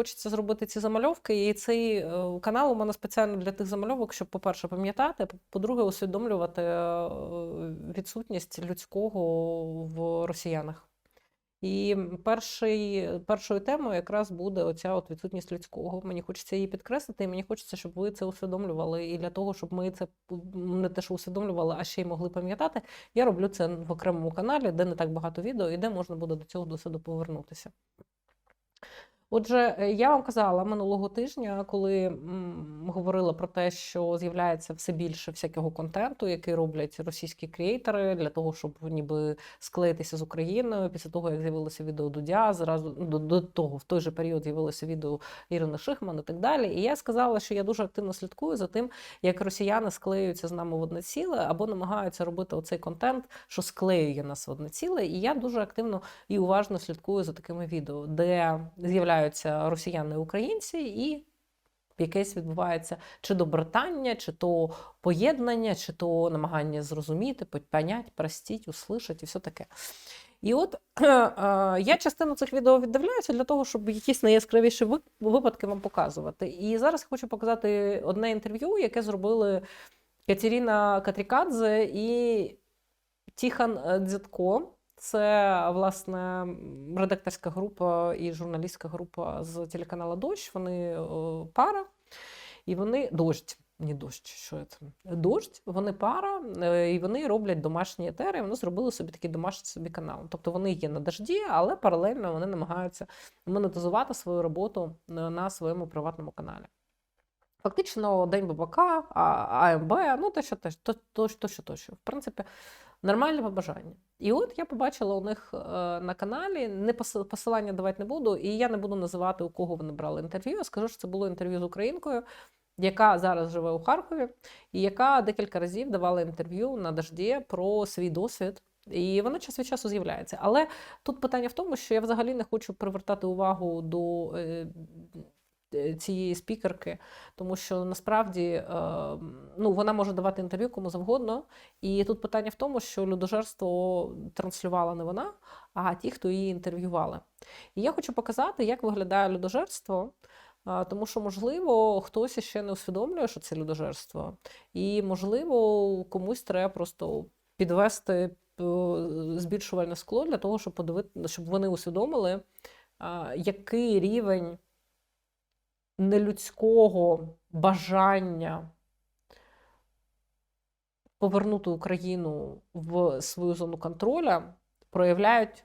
хочеться зробити ці замальовки, і цей е, канал у мене спеціально для тих замальовок, щоб, по-перше, пам'ятати, по-друге, усвідомлювати е, відсутність людського в росіянах. І перший, першою темою якраз буде оця от відсутність людського. Мені хочеться її підкреслити, і мені хочеться, щоб ви це усвідомлювали. І для того, щоб ми це не те, що усвідомлювали, а ще й могли пам'ятати, я роблю це в окремому каналі, де не так багато відео і де можна буде до цього досвіду повернутися. Отже, е, я вам казала минулого тижня, коли м, говорила про те, що з'являється все більше всякого контенту, який роблять російські креатори для того, щоб ніби склеїтися з Україною. Після того, як з'явилося відео Дудя, зразу ну, до, до того в той же період з'явилося відео Ірини Шихман і так далі. І я сказала, що я дуже активно слідкую за тим, як росіяни склеюються з нами в одне ціле або намагаються робити оцей контент, що склеює нас в одне ціле. І я дуже активно і уважно слідкую за такими відео, де з'являються росіяни і українці, і якесь відбувається чи до братання, чи то поєднання, чи то намагання зрозуміти, понять, простіть, услышать і все таке. І от е, я частину цих відео віддивляюся для того, щоб якісь найяскравіші випадки вам показувати. І зараз хочу показати одне інтерв'ю, яке зробили Катерина Катрікадзе і Тіхан е, Дзятко. Це власне редакторська група і журналістська група з телеканалу Дощ. Вони е, пара, і вони дощ. Не дощ, що це? Дощ, вони пара, е, і вони роблять домашні етери, і вони зробили собі такий домашній собі канал. Тобто вони є на дожді, але паралельно вони намагаються монетизувати свою роботу на на своєму приватному каналі. Фактично, День Бабака, АМБ, ну те, що те, то, то, то, що, то, що. В принципі, нормальне побажання. І от я побачила у них е, на каналі, не посилання давати не буду, і я не буду називати, у кого вони брали інтерв'ю. Я скажу, що це було інтерв'ю з українкою, яка зараз живе у Харкові, і яка декілька разів давала інтерв'ю на дожді про свій досвід. І вона час від часу з'являється. Але тут питання в тому, що я взагалі не хочу привертати увагу до е, цієї спікерки, тому що насправді е, ну, вона може давати інтерв'ю кому завгодно. І тут питання в тому, що людожерство транслювала не вона, а ті, хто її інтерв'ювали. І я хочу показати, як виглядає людожерство. Тому що, можливо, хтось ще не усвідомлює, що це людожерство, і, можливо, комусь треба просто підвести е, збільшувальне скло для того, щоб подивити, щоб вони усвідомили, який рівень нелюдського бажання повернути Україну в свою зону контроля проявляють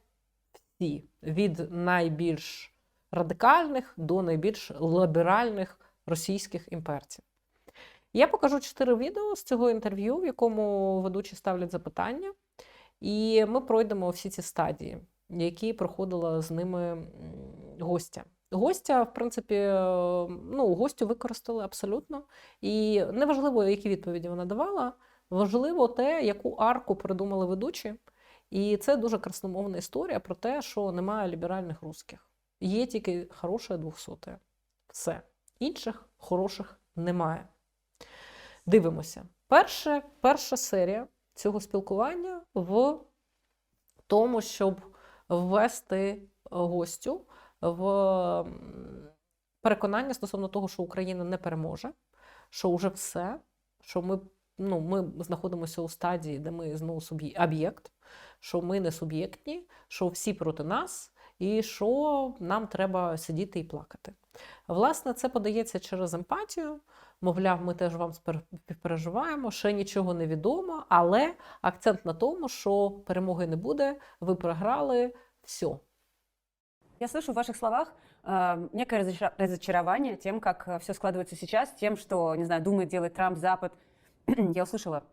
всі від найбільш радикальних до найбільш ліберальних російських імперців. Я покажу чотири відео з цього інтерв'ю, в якому ведучі ставлять запитання, і ми пройдемо всі ці стадії, які проходила з ними гостя. Гостя, в принципі, ну, гостю використали абсолютно. І неважливо, які відповіді вона давала, важливо те, яку арку придумали ведучі. І це дуже красномовна історія про те, що немає ліберальних русських. Є тільки хороше двохсоте. Все. Інших хороших немає. Дивимося. Перше, перша серія цього спілкування в тому, щоб ввести гостю в переконання стосовно того, що Україна не переможе, що вже все, що ми, ну, ми знаходимося у стадії, де ми знову об'єкт, що ми не суб'єктні, що всі проти нас, і що нам треба сидіти і плакати. Власне, це подається через емпатію. Мовляв, ми теж вам співпереживаємо, ще нічого не відомо, але акцент на тому, що перемоги не буде, ви програли, все. Я слышу в ваших словах э, некое разочар- разочарование тем, как все складывается сейчас, тем, что, не знаю, думает делать Трамп, Запад. Я услышала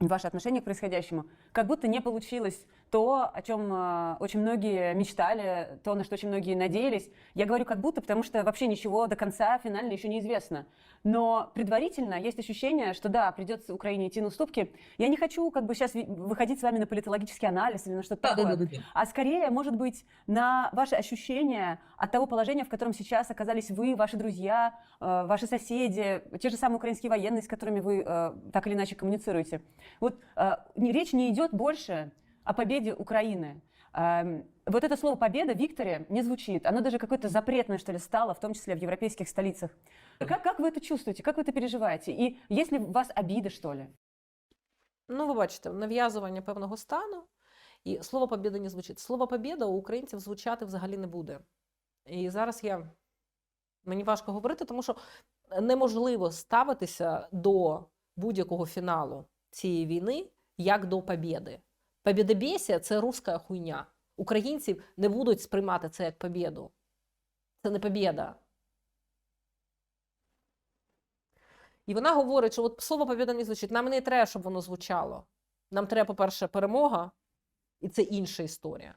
ваше отношение к происходящему. Как будто не получилось то, о чем э, очень многие мечтали, то, на что очень многие надеялись. Я говорю как будто, потому что вообще ничего до конца финально еще неизвестно. Но предварительно есть ощущение, что да, придется Украине идти на уступки. Я не хочу как бы сейчас выходить с вами на политологический анализ или на что-то такое а скорее, может быть, на ваши ощущения от того положения, в котором сейчас оказались вы, ваши друзья, э, ваши соседи, те же самые украинские военные, с которыми вы э, так или иначе коммуницируете. Вот э, речь не идет больше о победе Украины. Эм, Вот это слово «победа» в Викторе не звучит. Оно даже какое-то запретное, что ли, стало, в том числе в европейских столицах. Как, как вы это чувствуете? Как вы это переживаете? И есть ли у вас обида, что ли? Ну, ви бачите, нав'язування певного стану, і слово побєда не звучить. Слово побєда у українців звучати взагалі не буде. І зараз я мені важко говорити, тому що неможливо ставитися до будь-якого фіналу цієї війни як до побєди. Побєдобєсія – це руська хуйня. Українці не будуть сприймати це як побєду. Це не побєда. І вона говорить, що от слово побєда не звучить. Нам не треба, щоб воно звучало. Нам треба, по-перше, перемога, і це інша історія.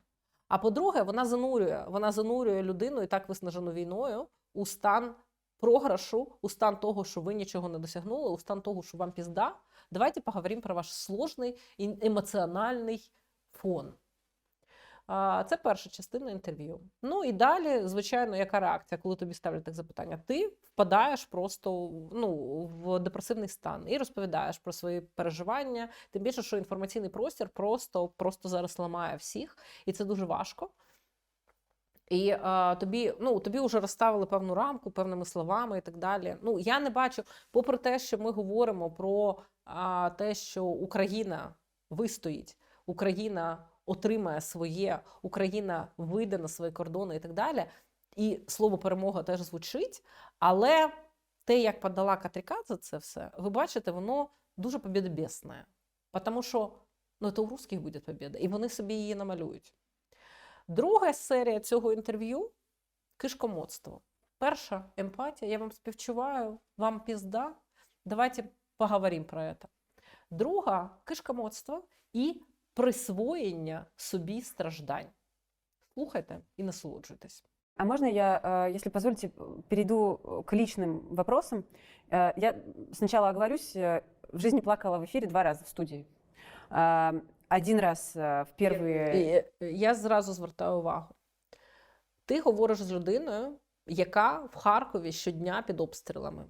А по-друге, вона занурює, вона занурює людину і так виснажену війною у стан програшу, у стан того, що ви нічого не досягнули, у стан того, що вам пізда. Давайте поговоримо про ваш сложний емоціональний фон. Це перша частина інтерв'ю. Ну і далі, звичайно, яка реакція, коли тобі ставлять так запитання? Ти впадаєш просто ну, в депресивний стан і розповідаєш про свої переживання. Тим більше, що інформаційний простір просто, просто зараз ламає всіх, і це дуже важко. І а, тобі, ну, тобі вже розставили певну рамку певними словами і так далі. Ну, я не бачу, попри те, що ми говоримо про а, те, що Україна вистоїть, Україна отримає своє, Україна вийде на свої кордони і так далі. І слово перемога теж звучить, але те, як подала Катрікадзе це все, ви бачите, воно дуже побєдобєсне. Тому що ну, це у русських буде побєда, і вони собі її намалюють. Друга серія цього інтерв'ю кишкомоцтво. Перша емпатія. Я вам співчуваю, вам пізда. Давайте поговоримо про це. Друга кишкомоцтво і присвоєння собі страждань. Слухайте і насолоджуйтесь. А можно я, э, если позволите, перейду к личным вопросам? Э, Я сначала оговорюсь, э, в жизни плакала в эфире два раза в студии. Э, Один раз э, в первые... І я зразу звертаю увагу. Ти говориш з людиною, яка в Харкові щодня під обстрілами,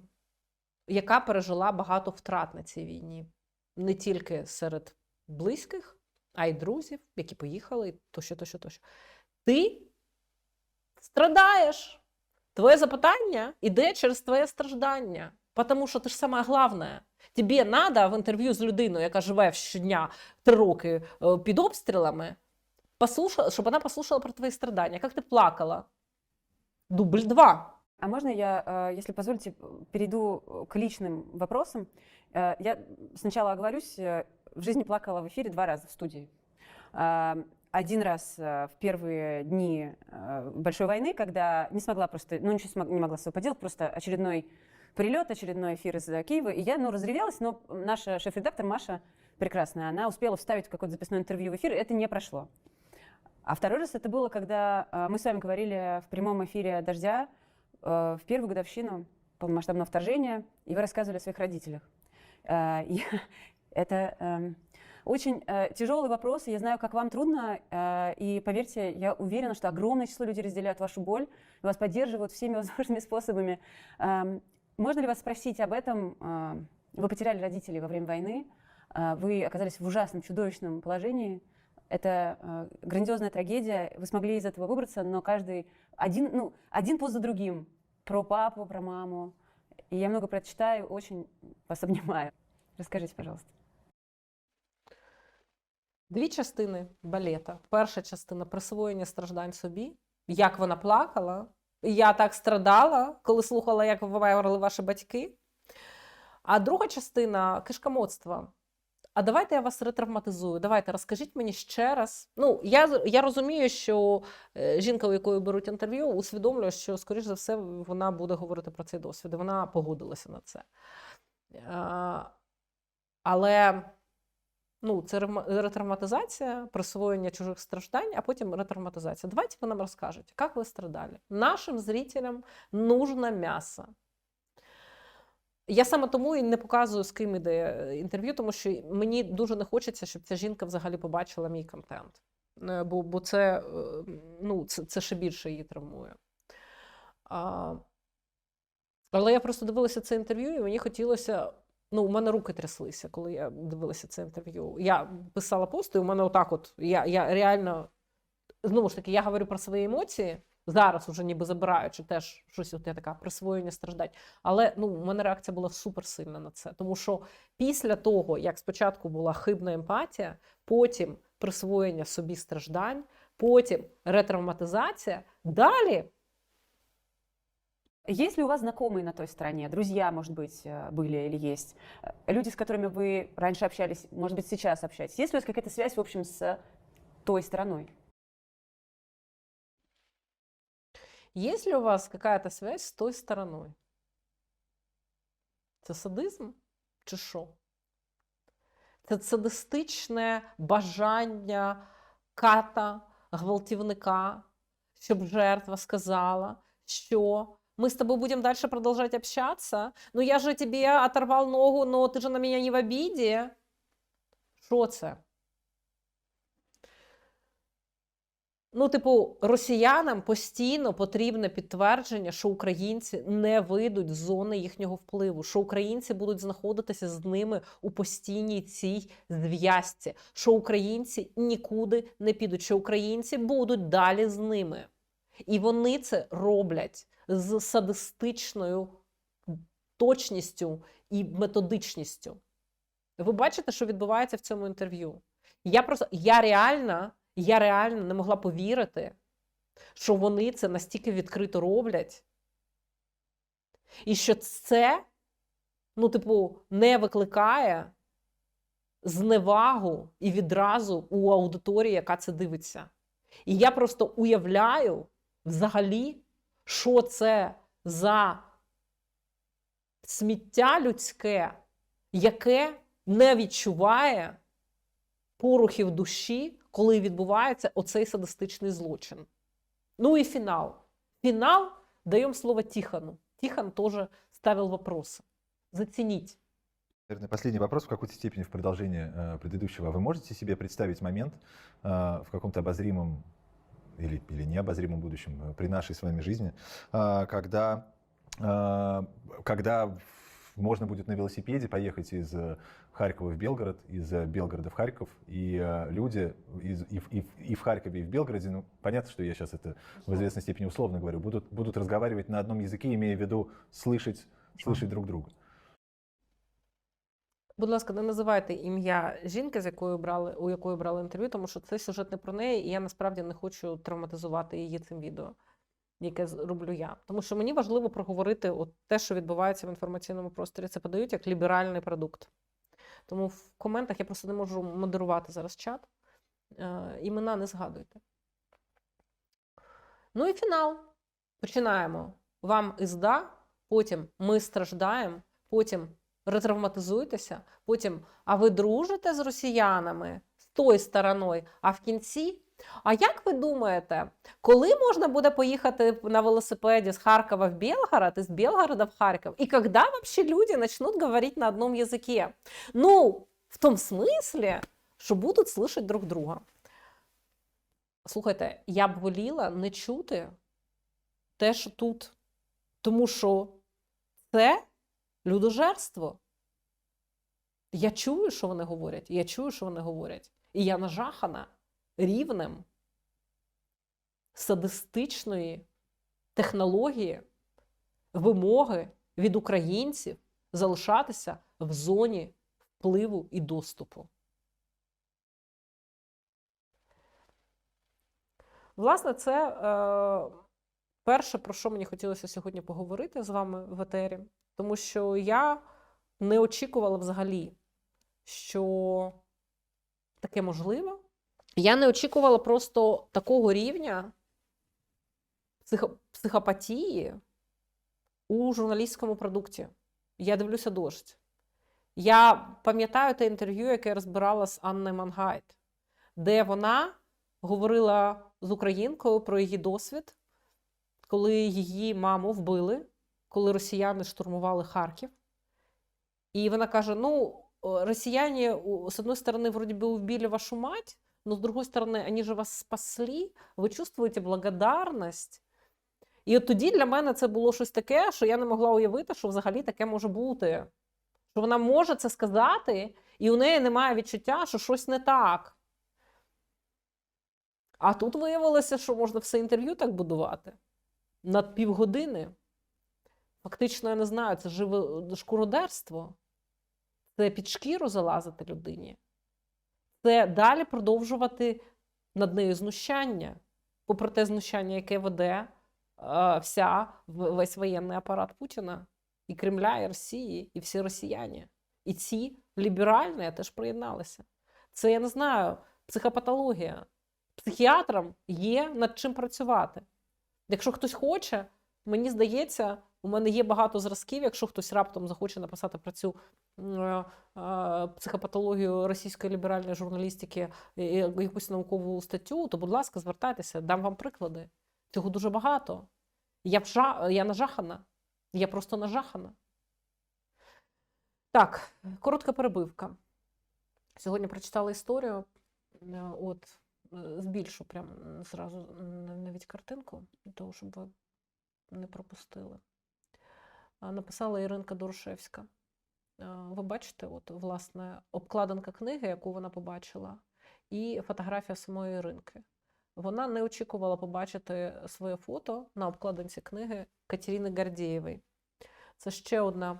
яка пережила багато втрат на цій війні, не тільки серед близьких, а й друзів, які поїхали, тощо, тощо, тощо. Ти страдаєш. Твоє запитання іде через твоє страждання. Тому що ти ж саме головне. Тобі треба в інтерв'ю з людиною, яка живе щодня три роки е, під обстрілами, послуша- щоб вона послухала про твої страдання. Як ти плакала? Дубль два. А можно я, э, если позволите, перейду к личным вопросам? Э, Я сначала оговорюсь, э, в жизни плакала в эфире два раза в студии. Э, Один раз э, в первые дни э, большой войны, когда не смогла просто, ну ничего смог- не могла с собой поделать, просто очередной прилет, очередной эфир из Киева, и я, ну, разревелась, но наша шеф-редактор Маша прекрасная, она успела вставить какое-то записное интервью в эфир, и это не прошло. А второй раз это было, когда э, мы с вами говорили в прямом эфире «Дождя» э, в первую годовщину полномасштабного вторжения, и вы рассказывали о своих родителях. Э, Это эм, очень э, тяжелый вопрос, и я знаю, как вам трудно, и поверьте, я уверена, что огромное число людей разделяют вашу боль, вас поддерживают всеми возможными способами. Эм, Можно ли вас спросить об этом? Э, Вы потеряли родителей во время войны, э, вы оказались в ужасном, чудовищном положении, это э, грандиозная трагедия. Вы смогли из этого выбраться, но каждый один, ну, один пост за другим. Про папу, про маму. И я много про это читаю, очень вас обнимаю. Расскажите, пожалуйста. Дві частини балета. Перша частина присвоєння страждань собі, як вона плакала. я так страдала, коли слухала, як вимерли ваші батьки. А друга частина кишкомоцтва. А давайте я вас ретравматизую. Давайте розкажіть мені ще раз. Ну, я, я розумію, що е, жінка, у якої беруть інтерв'ю, усвідомлює, що, скоріш за все, вона буде говорити про цей досвід. Вона погодилася на це. А, але ну, це ретравматизація, присвоєння чужих страждань, а потім ретравматизація. Давайте ви нам розкажете, як ви страдали. Нашим зрителям нужно м'ясо. Я саме тому і не показую, з ким іде е, інтерв'ю, тому що мені дуже не хочеться, щоб ця жінка взагалі побачила мій контент. Е, Бо, бо це, е, ну, це, це ще більше її травмує. А, але я просто дивилася це інтерв'ю, і мені хотілося. Ну, у мене руки тряслися, коли я дивилася це інтерв'ю. Я писала пост, і у мене отак от. Я, я реально знову ж таки, я говорю про свої емоції. Зараз уже ніби забираючи теж щось, от я така присвоєння страждать. Але ну, у мене реакція була суперсильна на це. Тому що після того, як спочатку була хибна емпатія, потім присвоєння собі страждань, потім ретравматизація, далі Есть ли у вас знакомые на той стороне, друзья, может быть, э, были или есть, э, люди, с которыми вы раньше общались, может быть, сейчас общаетесь? Есть ли у вас какая-то связь, в общем, с той стороной? Есть ли у вас какая-то связь з той стороною? Це садизм чи що? Це садистичне бажання ката, гвалтівника, щоб жертва сказала, що ми з тобою будемо далі продовжувати общатися. Ну я же тебе оторвав ногу, но ти же на мене не в обіді. Що це? Ну, типу, росіянам постійно потрібне підтвердження, що українці не вийдуть з зони їхнього впливу, що українці будуть знаходитися з ними у постійній цій зв'язці, що українці нікуди не підуть, що українці будуть далі з ними. І вони це роблять з садистичною точністю і методичністю. Ви бачите, що відбувається в цьому інтерв'ю? Я просто я реально, я реально не могла повірити, що вони це настільки відкрито роблять, і що це, ну, типу, не викликає зневагу і відразу у аудиторії, яка це дивиться. І я просто уявляю взагалі, що це за сміття людське, яке не відчуває порухів душі, коли відбувається оцей садистичний злочин. Ну і фінал. Фінал даємо слово Тихону. Тихон тоже ставил вопросы. Заценить. Наверное, последний вопрос в какой-то степени в продолжение э, предыдущего. Вы можете себе представить момент э, в каком-то обозримом или, или необозримом будущем э, при нашей с вами жизни, э, когда, э, когда можно будет на велосипеде поехать из э, Харькова в Белгород, из э, Белгорода в Харьков, и люди из, и, и, и в Харькове, и в Белгороде, ну, понятно, что я сейчас это в известной степени условно говорю, будут, будут разговаривать на одном языке, имея в виду слышать, слышать друг друга. Будь ласка, не називайте ім'я жінки, з якою брали, у якої брали інтерв'ю, тому що цей сюжет не про неї, і я насправді не хочу травматизувати її цим відео, яке роблю я. Тому що мені важливо проговорити от те, що відбувається в інформаційному просторі. Це подають як ліберальний продукт. Тому в коментах я просто не можу модерувати зараз чат. Е, імена не згадуйте. Ну і фінал. Починаємо. Вам ізда, потім ми страждаємо, потім ретравматизуєтеся, потім, а ви дружите з росіянами з тою стороною, а в кінці. А як ви думаєте, коли можна буде поїхати на велосипеді з Харкова в Белгород і з Белгорода в Харків? І коли вообще люди начнут говорить на одном языке? Ну, в тому смислі, що будуть слышать друг друга. Слухайте, я б воліла не чути те, що тут. Тому що це людожерство. Я чую, що вони говорять. Я чую, що вони говорять. І я нажахана рівнем садистичної технології, вимоги від українців залишатися в зоні впливу і доступу. Власне, це е, перше, про що мені хотілося сьогодні поговорити з вами в етері, тому що я не очікувала взагалі, що таке можливо. Я не очікувала просто такого рівня психо- психопатії у журналістському продукті. Я дивлюся дощ. Я пам'ятаю те інтерв'ю, яке я розбирала з Анною Мангайт, де вона говорила з українкою про її досвід, коли її маму вбили, коли росіяни штурмували Харків. І вона каже: ну, э, россияне, у- с одной стороны, вроде бы убили вашу мать, но с другой стороны, они же вас спасли, ви чувствуєте благодарність. І от тоді для мене це було щось таке, що я не могла уявити, що взагалі таке може бути. Що вона може це сказати, і у неї немає відчуття, що щось не так. А тут виявилося, що можна все інтерв'ю так будувати над півгодини. Фактично, я не знаю, це живе шкуродерство, це під шкіру залазити людині, це далі продовжувати над нею знущання, попри те знущання, яке веде е, вся весь воєнний апарат Путіна, і Кремля, і Росії, і всі росіяни. І ці ліберальні теж приєдналися. Це я не знаю, психопатологія. Психіатрам є над чим працювати. Якщо хтось хоче, мені здається, у мене є багато зразків, якщо хтось раптом захоче написати про цю е, е, психопатологію російської ліберальної журналістики і якусь наукову статтю, то, будь ласка, звертайтеся, дам вам приклади. Цього дуже багато. Я, вжа... я нажахана. Я просто нажахана. Так, коротка перебивка. Сьогодні прочитала історію. е, От, е, збільшу прям зразу навіть картинку, для того, щоб ви не пропустили. Написала Іринка Дорошевська. Ви бачите, от, власне, обкладинка книги, яку вона побачила, і фотографія самої Іринки. Вона не очікувала побачити своє фото на обкладинці книги Катерини Гордієвої. Це ще одна,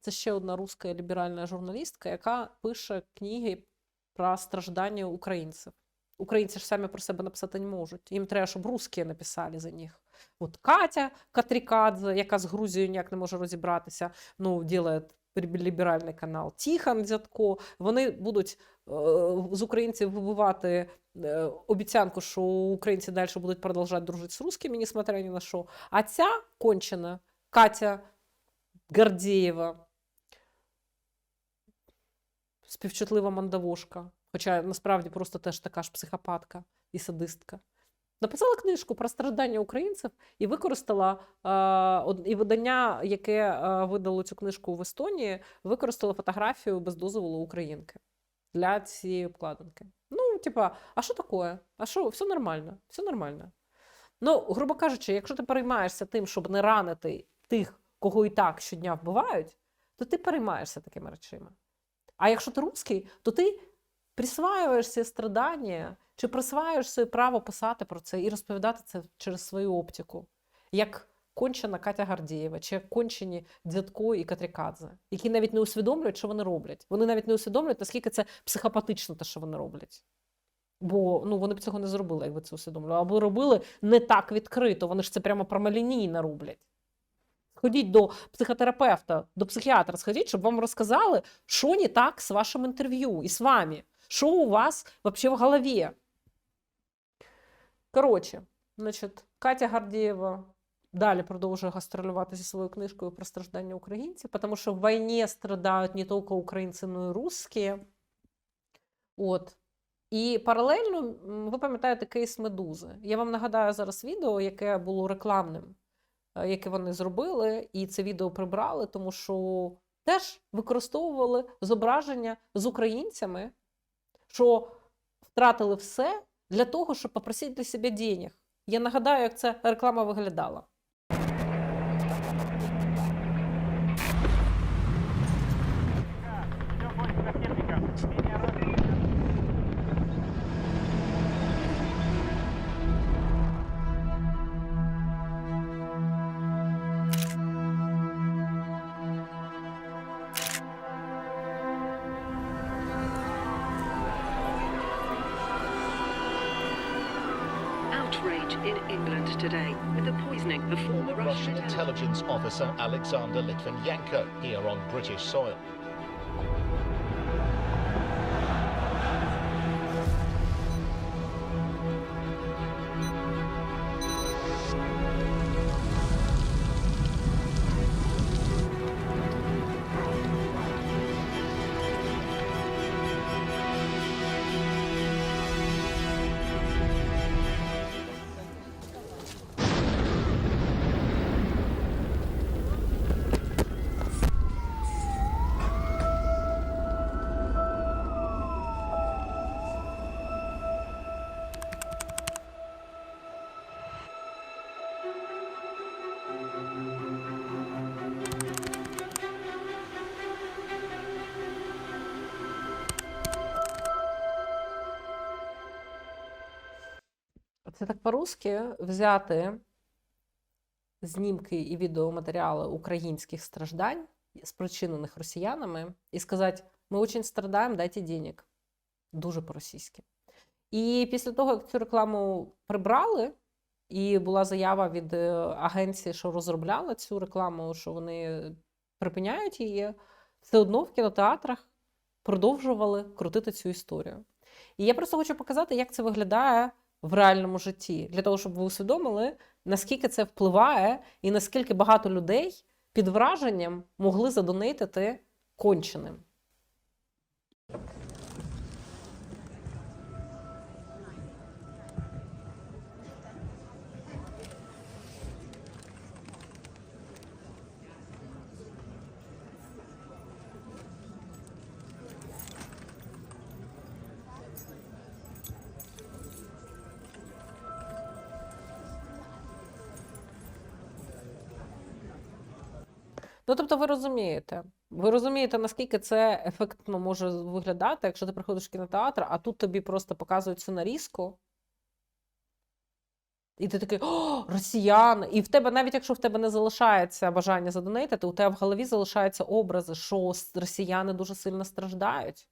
це ще одна руська ліберальна журналістка, яка пише книги про страждання українців. Українці ж самі про себе написати не можуть. Їм треба, щоб русські написали за них. От Катя Катрікадзе, яка з Грузією ніяк не може розібратися, ну, ділає ліберальний канал. Тіхон Дзятко. Вони будуть е, з українців вибивати е, обіцянку, що українці далі будуть продовжувати дружити з русскими, несмотря ні на що. А ця кончена Катя Гордієва, співчутлива мандавошка, хоча насправді просто теж така ж психопатка і садистка. Написала книжку про страждання українців і використала е, і видання, яке е, видало цю книжку в Естонії, використало фотографію без дозволу українки для цієї обкладинки. Ну, типа, а що таке? А що, все нормально, все нормально. Ну, грубо кажучи, якщо ти переймаєшся тим, щоб не ранити тих, кого і так щодня вбивають, то ти переймаєшся такими речами. А якщо ти русський, то ти присваюєш ці страдання чи присваюєш своє право писати про це і розповідати це через свою оптику, як кончена Катя Гардієва, чи як кончені Дзятко і Катрікадзе, які навіть не усвідомлюють, що вони роблять. Вони навіть не усвідомлюють, наскільки це психопатично, те, що вони роблять. Бо ну, вони б цього не зробили, якби це усвідомлювали. Або робили не так відкрито, вони ж це прямо прямолінійно роблять. Сходіть до психотерапевта, до психіатра, сходіть, щоб вам розказали, що не так з вашим інтерв'ю і з вами. Що у вас вообще в голові? Коротше, значить, Катя Гордієва далі продовжує гастролювати зі своєю книжкою про страждання українців, тому що в війні страдають не тільки українці, но й русські. От. І паралельно, ви пам'ятаєте кейс Медузи. Я вам нагадаю зараз відео, яке було рекламним, е, яке вони зробили, і це відео прибрали, тому що теж використовували зображення з українцями, що втратили все для того, щоб попросити для себе денег. Я нагадаю, як ця реклама виглядала. In England today with the poisoning of former Russian Russian intelligence officer Alexander Litvinenko here on British soil. Це так по-русски взяти знімки і відеоматеріали українських страждань, спричинених росіянами, і сказати: ми дуже страдаємо, дайте денег. Дуже по-російськи. І після того, як цю рекламу прибрали, і була заява від е, агенції, що розробляла цю рекламу, що вони припиняють її, все одно в кінотеатрах продовжували крутити цю історію. І я просто хочу показати, як це виглядає в реальному житті, для того, щоб ви усвідомили, наскільки це впливає, і наскільки багато людей під враженням могли задонейтити конченим. Ну, тобто, ви розумієте, ви розумієте, наскільки це ефектно може виглядати, якщо ти приходиш в кінотеатр, а тут тобі просто показують цю. І ти такий, о, росіян! І в тебе, навіть якщо в тебе не залишається бажання задонейтити, у тебе в голові залишаються образи, що росіяни дуже сильно страждають.